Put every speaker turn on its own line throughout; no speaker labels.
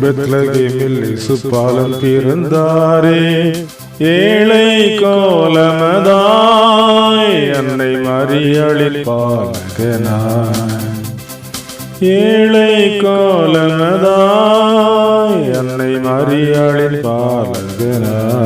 பெத்லகேமில் இசு பிறந்தாரே ஏழை கோலமதாய் அன்னை மறியளில் பாலகனாய் ஏழை கோலமதாய் அன்னை மறியளில் பாலகனாய்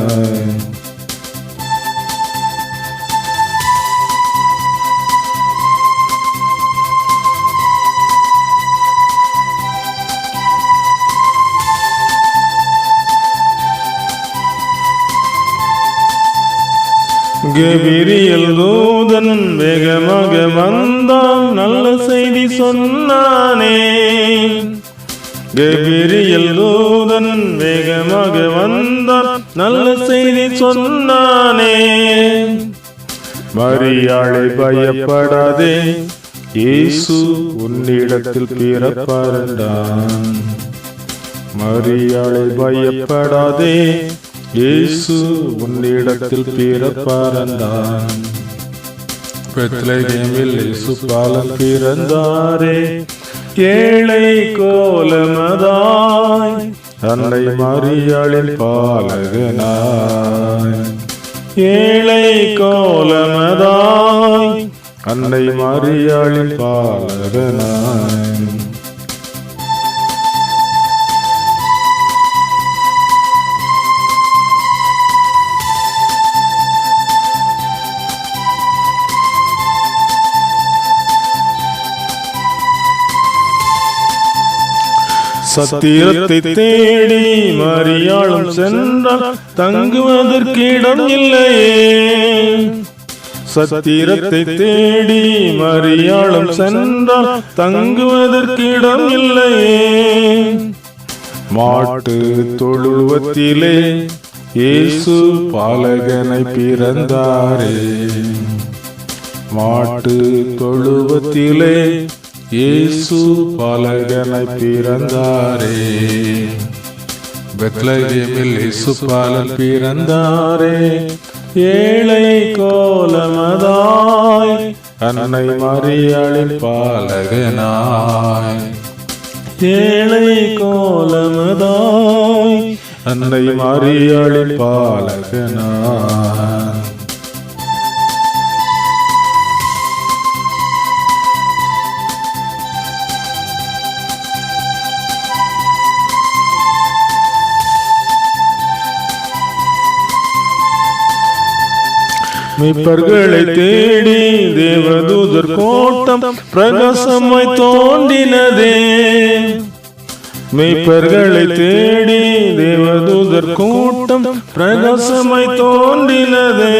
கெபிரியல் தூதன் வேகமாக வந்தான் நல்ல செய்தி சொன்னானே. கபிரியல் தூதன் வேகமாக வந்தான் நல்ல செய்தி சொன்னானே. மரியாளை பயப்படாதே இயேசு உன்னிடத்தில் பிறப்பாரண்டான் மரியாளை பயப்படாதே இயேசு உன்னிடத்தில் பிறப்பாரண்டான் பெத்லகேமில் இயேசு பாலன் பிறந்தாரே. ஏழை கோலமதாய். அன்னை மரியாளில் பாலகனாய். ஏழை கோலமதாய். அன்னை மரியாளில் பாலகனாய். சத்திரத்தை தேடி மரியாளும் சென்றால் தங்குவதற்கு இடம் இல்லையே சத்திரத்தை தேடி மரியாளும் சென்றால் தங்குவதற்கு இடம் இல்லையே மாட்டு தொழுவத்திலே இயேசு பாலகனை பிறந்தாரே. மாட்டு தொழுவத்திலே இயேசு பாலகனை பிறந்தாரே. பெத்லகேமில் இயேசு பாலன் பிறந்தாரே. ஏழை கோலமதாய் அன்னை மரியாளின் பாலகனாய். ஏழை கோலமதாய் அன்னை மரியாளின் பாலகனாய். மீட்பர்களை தேடி தேவதூதர் கோட்டம் பிரகாசமாய் தோன்றினதே. மீட்பர்களை தேடி தேவதூதர் கூட்டம் பிரகாசமாய் தோன்றினதே.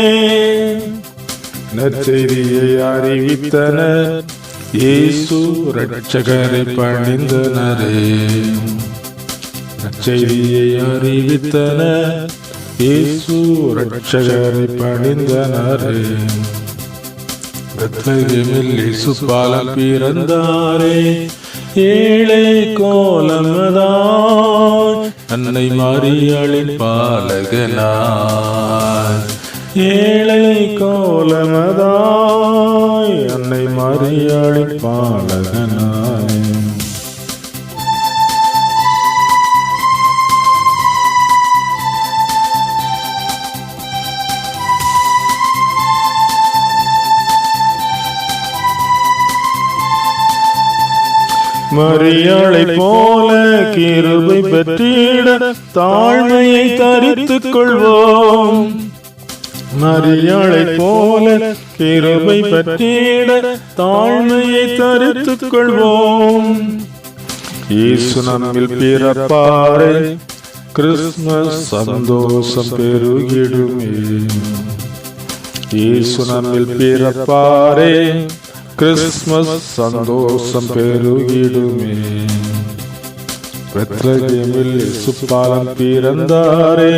நற்செய்தியை அறிவித்தனர் இயேசு ரட்சகரை பணிந்தனரே. நற்செய்தியை அறிவித்தனர் இயேசு ரட்சகரை பணிந்தனரே. பெத்லகேமில் இயேசு பாலன் பிறந்தாரே. ஏழை கோலமதான் அன்னை மரியாளின் பாலகனாய். ஏழை கோலமதாய் அன்னை மரியாளின் பாலகனாய். மரியாளை போல கிருபை பெற்றிட தாழ்மையை தரித்துக் கொள்வோம். மரியாளை போல கிருபை பெற்றிட தாழ்மையை தரித்துக் கொள்வோம். இயேசு நம்மில் பிறப்பாரே கிறிஸ்துமஸ் சந்தோஷம் பெருகிடுமே. இயேசு நம்மில் பிறப்பாரே கிறிஸ்மஸ் சந்தோஷம் பெருகிடுமே பெத்லகேமில் சுப்பாலன் பிறந்தாரே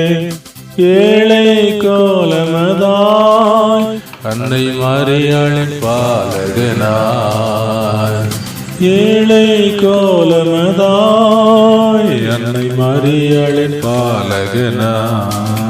ஏழை கோலமதாய் அன்னை மரியாளின் பாலகனாய் ஏழை கோலமதாய் அன்னை மரியாளின் பாலகனாய்